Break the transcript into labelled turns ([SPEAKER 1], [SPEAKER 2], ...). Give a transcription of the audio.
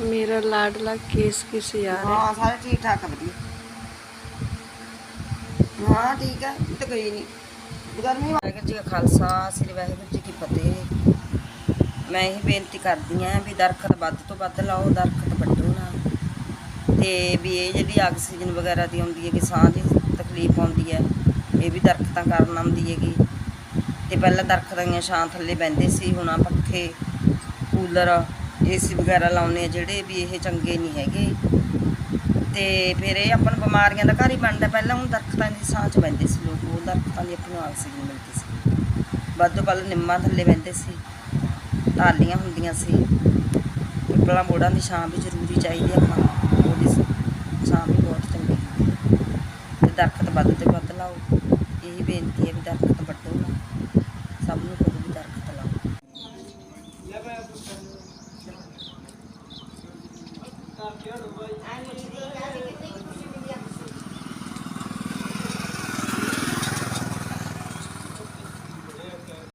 [SPEAKER 1] ਮੇਰਾ ਲਾਡਲਾ ਕੇਸ ਕਿਸ ਯਾਰ ਹੈ?
[SPEAKER 2] ਹਾਂ, ਸਾਰੇ ਠੀਕ ਠਾਕ ਆ ਵਧੀਆ। ਹਾਂ, ਠੀਕ ਹੈ ਇਹ ਤਾਂ ਗਈ ਨਹੀਂ। ਗਰਮੀ ਵਾਹਿਗੁਰੂ ਜੀ ਕਾ ਖਾਲਸਾ, ਸ੍ਰੀ ਵਾਹਿਗੁਰੂ ਜੀ ਕੀ ਫਤਿਹ। ਮੈਂ ਇਹ ਬੇਨਤੀ ਕਰਦੀ ਆਂ ਵੀ ਦਰਖਤ ਵੱਧ ਤੋਂ ਵੱਧ ਲਾਓ, ਦਰਖਤ ਵੱਢੋ ਨਾ। ਤੇ ਵੀ ਇਹ ਜਿਹੜੀ ਆਕਸੀਜਨ ਵਗੈਰਾ ਦੀ ਆਉਂਦੀ ਹੈ ਕਿ ਸਾਹ ਦੀ ਤਕਲੀਫ ਆਉਂਦੀ ਹੈ, ਇਹ ਵੀ ਦਰਖਤਾਂ ਕਾਰਨ ਆਉਂਦੀ ਹੈਗੀ। ਤੇ ਪਹਿਲਾਂ ਦਰਖਤਾਂ ਦੀਆਂ ਛਾਂ ਥੱਲੇ ਬੈੰਦੇ ਸੀ, ਹੁਣ ਆ ਪੱਖੇ, ਕੂਲਰ ਏਸੀ ਵਗੈਰਾ ਲਾਉਨੇ ਆ ਜਿਹੜੇ ਵੀ ਇਹ ਚੰਗੇ ਨਹੀਂ ਹੈਗੇ। ਤੇ ਫਿਰ ਇਹ ਆਪਾਂ ਨੂੰ ਬਿਮਾਰੀਆਂ ਦਾ ਘਰ ਹੀ ਬਣਦਾ। ਪਹਿਲਾਂ ਹੁਣ ਦਰਖਤਾਂ ਦੀ ਸਾਹ 'ਚ ਬੈੰਦੇ ਸੀ ਲੋਕ, ਉਹ ਦਰਖਤਾਂ ਦੀ ਆਪਾਂ ਨੂੰ ਆਕਸੀਜਨ ਮਿਲਦੀ ਸੀ। ਵੱਧ ਤੋਂ ਵੱਧ ਨਿੰਮਾਂ ਥੱਲੇ ਬੈੰਦੇ ਸੀ ਟਾਲੀਆਂ ਹੁੰਦੀਆਂ ਸੀ। ਪਿੱਪਲਾਂ ਮੋੜਾਂ ਦੀ ਛਾਂ ਵੀ ਜ਼ਰੂਰੀ ਚਾਹੀਦੀ ਆਪਾਂ ਨੂੰ। ਉਹਦੀ ਛਾਂ ਵੀ ਬਹੁਤ ਚੰਗੀ ਹੁੰਦੀ ਤੇ ਦਰਖਤ ਵੱਧ ਤੋਂ ਵੱਧ ਲਾਓ। ਇਹੀ ਬੇਨਤੀ ਹੈ ਵੀ ਦਰਖਤ ਵੱਢੋ ਸਭ ਨੂੰ Thank you.